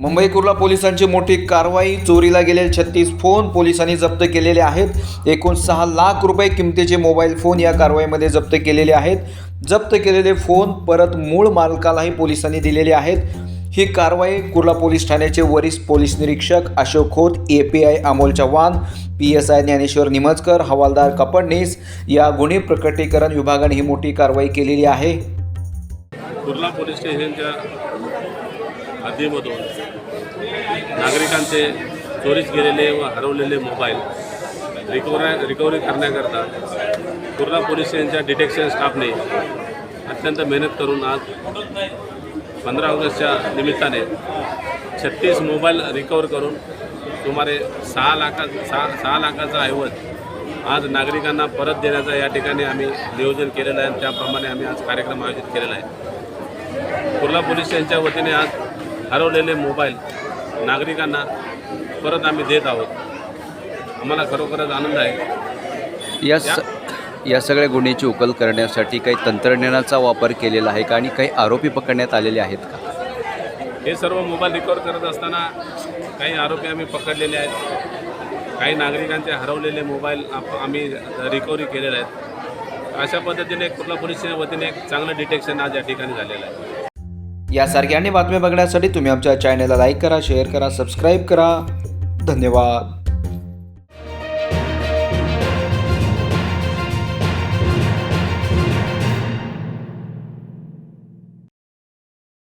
मुंबई कुर्ला पोलिसांची मोठी कारवाई चोरीला गेलेले छत्तीस फोन पोलिसांनी जप्त केलेले आहेत. एकूण सहा लाख रुपये किमतीचे मोबाईल फोन या कारवाईमध्ये जप्त केलेले आहेत. जप्त केलेले फोन परत मूळ मालकालाही पोलिसांनी दिलेले आहेत. ही कारवाई कुर्ला पोलीस ठाण्याचे वरिष्ठ पोलीस निरीक्षक Ashok Khot A P I Amol Chavan P S I Dnyaneshwar Nimajkar हवालदार कपडणीस या गुन्हे प्रकटीकरण विभागाने ही मोठी कारवाई केलेली आहे. कुर्ला पोलीस स्टेशनच्या हद्दीमधून नागरिकांचे चोरीस गेलेले व हरवलेले मोबाईल रिकवरी रिकव्हरी करण्याकरता कुर्ला पोलीस स्टेशनच्या डिटेक्शन स्टाफने अत्यंत मेहनत करून आज पंधरा ऑगस्टच्या निमित्ताने छत्तीस मोबाईल रिकवर करून सुमारे सहा लाखा सहा सहा लाखाचा ऐवज आज नागरिकांना परत देण्याचा या ठिकाणी आम्ही नियोजन केलेलं आहे आणि त्याप्रमाणे आम्ही आज कार्यक्रम आयोजित केलेला आहे. कुर्ला पोलीस स्टेशनच्या वतीने आज हरवलेले मोबाईल नागरिकांना परत आम्ही देत आहोत. आम्हाला खरोखरच आनंद आहे. या स या सगळ्या गुन्ह्याची उकल करण्यासाठी काही तंत्रज्ञानाचा वापर केलेला आहे का आणि काही आरोपी पकडण्यात आलेले आहेत का? हे सर्व मोबाईल रिकवर करत असताना काही आरोपी आम्ही पकडलेले आहेत. काही नागरिकांचे हरवलेले मोबाईल आप आम्ही रिकव्हरी केलेले आहेत. अशा पद्धतीने कुर्ला पोलिसच्या वतीने एक चांगलं डिटेक्शन आज या ठिकाणी झालेलं आहे. यासारख्या आणि बातम्या बघण्यासाठी तुम्ही आमच्या चॅनलला लाईक करा शेअर करा सबस्क्राईब करा. धन्यवाद.